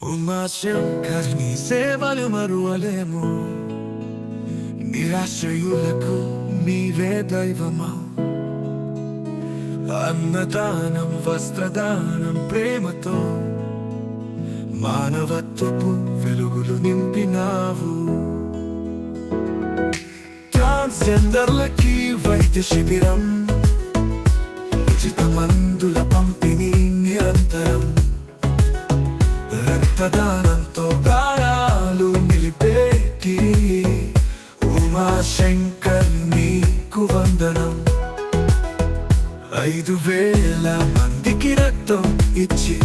ఉమాశంకర్ నీ సేవలు మరువలేము నిరాశ్రయులకు నీవే దైవమా అన్నదానం వస్త్రదానం ప్రేమతో మానవత్వపు వెలుగులు నింపినావు ట్రాన్స్జెండర్లకి వైద్య శిబిరం ఉచిత మందుల పంపిణీ నిరంతరం రక్తదానంతో ప్రాణాలు నిలిపేటి ఉమాశంకర్ నీకు వందనం. ఐదు వేల మందికి రక్తం ఇచ్చి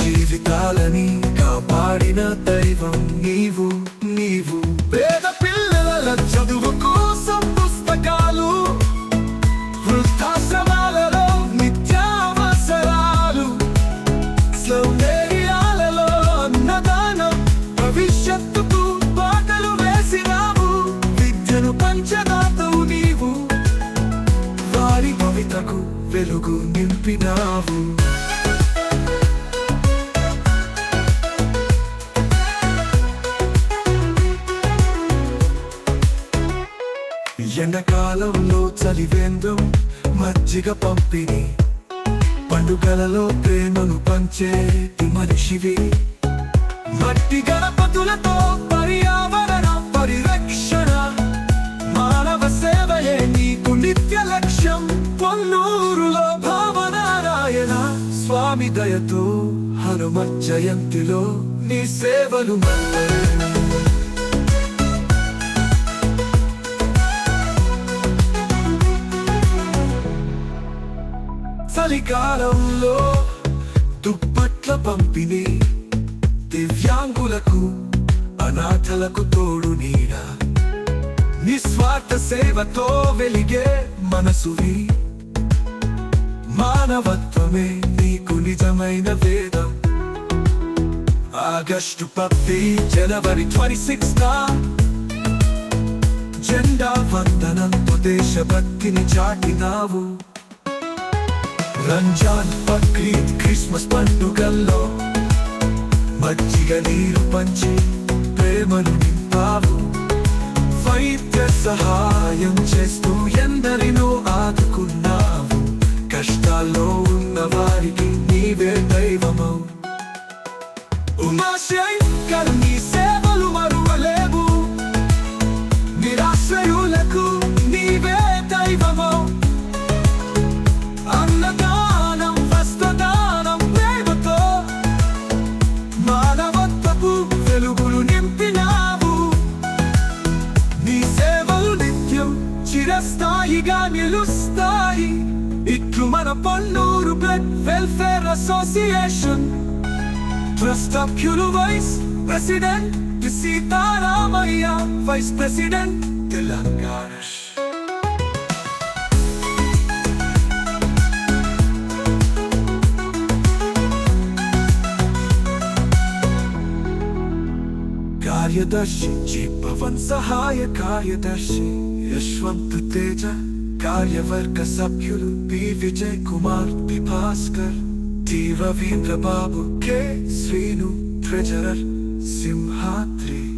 జీవితాలని కాపాడిన దైవం నీవు నీవు. విద్యను పంచదాతవు నీవు. వారి భవితకు వెలుగు నింపినావు. ఎండకాలంలో చలివేంద్రం మజ్జిగ పంపిణీ. పండుగలలో ప్రేమను పంచేటి మనిషివి మట్టి గణపతులతో స్వామి దయతో హనుమ జయంతిలో నీ సేవలు చలికాలంలో దుప్పట్ల పంపిణీ దివ్యాంగులకు అనాథలకు తోడు నీడ. నిస్వార్థ సేవతో వెలిగే మనసువి. మానవత్వమే నీకు నిజమైన వేదం. ఆగస్టు పత్తి జనవరి ట్వంటీ సిక్స్ జెండా వందనంతో దేశభక్తిని చాటినావు. రంజాన్ బక్రీద్ క్రిస్మస్ పండుగల్లో మజ్జిగ నీరు పంచి ప్రేమను నింపావు. వైద్య సహాయం చేస్తా దైవము ఉమాశంకర్ నీ సేవలు మరువలేవు నిరాశ్రయులకు నీవే దైవము అన్నదానం వస్త్రదానం ప్రేమతో మానవత్వపు వెలుగులు నింపినావు నీ సేవలు నిత్యం చిరస్థాయిగా నిలుస్తాయి ఇట్లు మన Pannuru blood welfare Association. Trustap Kulu Vice President. Visita Ramaya Vice President. Telangana ಕಾರ್ಯದರ್ಶಿ ಜಿ ಪವನ್ ಸಹಾಯ ಕಾರ್ಯದರ್ಶಿ ಯಶವಂತ್ ತೇಜ ಕಾರ್ಯವರ್ಗ ಸಭ್ಯುಲು P Vijay Kumar P T Ravindra K Srinu treasurer Simhadri.